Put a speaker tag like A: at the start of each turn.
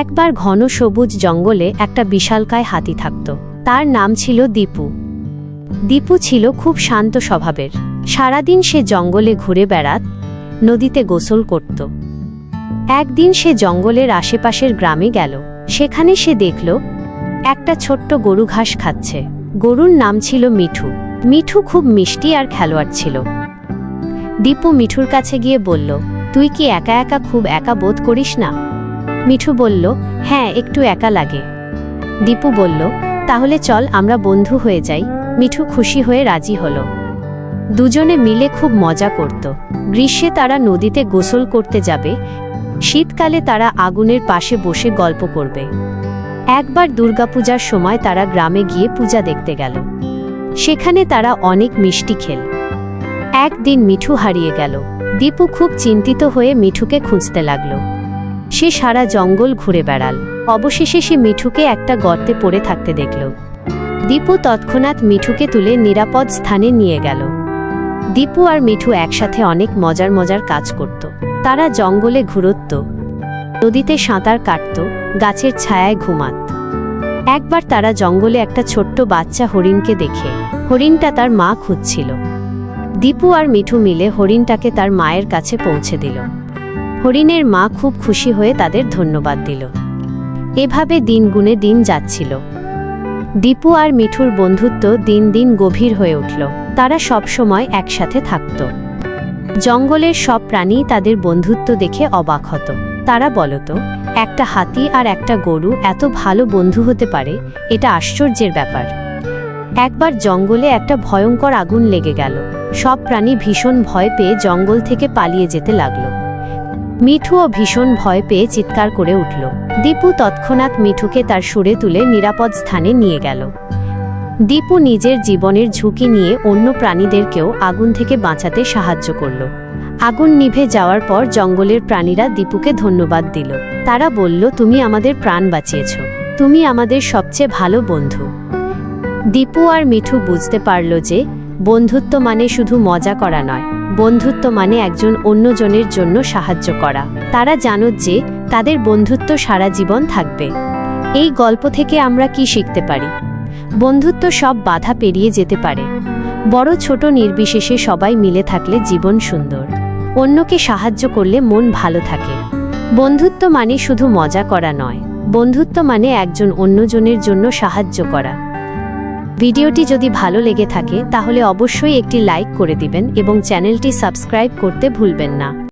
A: একবার ঘন সবুজ জঙ্গলে একটা বিশালকায় হাতি থাকত। তার নাম ছিল দীপু। দীপু ছিল খুব শান্ত স্বভাবের। সারাদিন সে জঙ্গলে ঘুরে বেড়াত, নদীতে গোসল করত। একদিন সে জঙ্গলের আশেপাশের গ্রামে গেল। সেখানে সে দেখল, একটা ছোট্ট গরু ঘাস খাচ্ছে। গরুর নাম ছিল মিঠু। মিঠু খুব মিষ্টি আর খেলোয়াড় ছিল। দীপু মিঠুর কাছে গিয়ে বলল, তুই কি একা একা খুব একা বোধ করিস না? মিঠু বলল হ্যাঁ একটু একা লাগে। দীপু বলল, তাহলে চল, আমরা বন্ধু হয়ে যাই। মিঠু খুশি হয়ে রাজি হলো। দুজনে মিলে খুব মজা করত। গ্রীষ্মে তারা নদীতে গোসল করতে যাবে, শীতকালে তারা আগুনের পাশে বসে গল্প করবে। একবার দুর্গাপূজার সময় তারা গ্রামে গিয়ে পূজা দেখতে গেল। সেখানে তারা অনেক মিষ্টি খেল। একদিন মিঠু হারিয়ে গেল। দীপু খুব চিন্তিত হয়ে মিঠুকে খুঁজতে লাগল। সে সারা জঙ্গল ঘুরে বেড়াল। অবশেষে সে মিঠুকে একটা গর্তে পড়ে থাকতে দেখল। দীপু তৎক্ষণাৎ মিঠুকে তুলে নিরাপদ স্থানে নিয়ে গেল। দীপু আর মিঠু একসাথে অনেক মজার মজার কাজ করত। তারা জঙ্গলে ঘুরত, নদীতে সাঁতার কাটত, গাছের ছায়ায় ঘুমাত। একবার তারা জঙ্গলে একটা ছোট্ট বাচ্চা হরিণকে দেখে। হরিণটা তার মা খুঁজছিল। দীপু আর মিঠু মিলে হরিণটাকে তার মায়ের কাছে পৌঁছে দিল। হরিণের মা খুব খুশি হয়ে তাদের ধন্যবাদ দিল। এভাবে দিন গুনে দিন যাচ্ছিল। দীপু আর মিঠুর বন্ধুত্ব দিন দিন গভীর হয়ে উঠল। তারা সবসময় একসাথে থাকত। জঙ্গলের সব প্রাণী তাদের বন্ধুত্ব দেখে অবাক হতো। তারা বলতো, একটা হাতি আর একটা গরু এত ভালো বন্ধু হতে পারে, এটা আশ্চর্যের ব্যাপার। একবার জঙ্গলে একটা ভয়ঙ্কর আগুন লেগে গেল। সব প্রাণী ভীষণ ভয় পেয়ে জঙ্গল থেকে পালিয়ে যেতে লাগল। মিঠুও ভীষণ ভয় পেয়ে চিৎকার করে উঠল। দীপু তৎক্ষণাৎ মিঠুকে তার সুরে তুলে নিরাপদ স্থানে নিয়ে গেল। দীপু নিজের জীবনের ঝুঁকি নিয়ে অন্য প্রাণীদেরকেও আগুন থেকে বাঁচাতে সাহায্য করল। আগুন নিভে যাওয়ার পর জঙ্গলের প্রাণীরা দীপুকে ধন্যবাদ দিল। তারা বলল, তুমি আমাদের প্রাণ বাঁচিয়েছ। তুমি আমাদের সবচেয়ে ভালো বন্ধু। দীপু আর মিঠু বুঝতে পারল যে বন্ধুত্ব মানে শুধু মজা করা নয়, বন্ধুত্ব মানে একজন অন্যজনের জন্য সাহায্য করা। তারা জানত যে, তাদের বন্ধুত্ব সারা জীবন থাকবে। এই গল্প থেকে আমরা কি শিখতে পারি? বন্ধুত্ব সব বাধা পেরিয়ে যেতে পারে। বড় ছোট নির্বিশেষে সবাই মিলে থাকলে জীবন সুন্দর। অন্যকে সাহায্য করলে মন ভালো থাকে। বন্ধুত্ব মানে শুধু মজা করা নয়, বন্ধুত্ব মানে একজন অন্যজনের জন্য সাহায্য করা। ভিডিওটি যদি ভালো লেগে থাকে, তাহলে অবশ্যই একটি লাইক করে দিবেন এবং চ্যানেলটি সাবস্ক্রাইব করতে ভুলবেন না।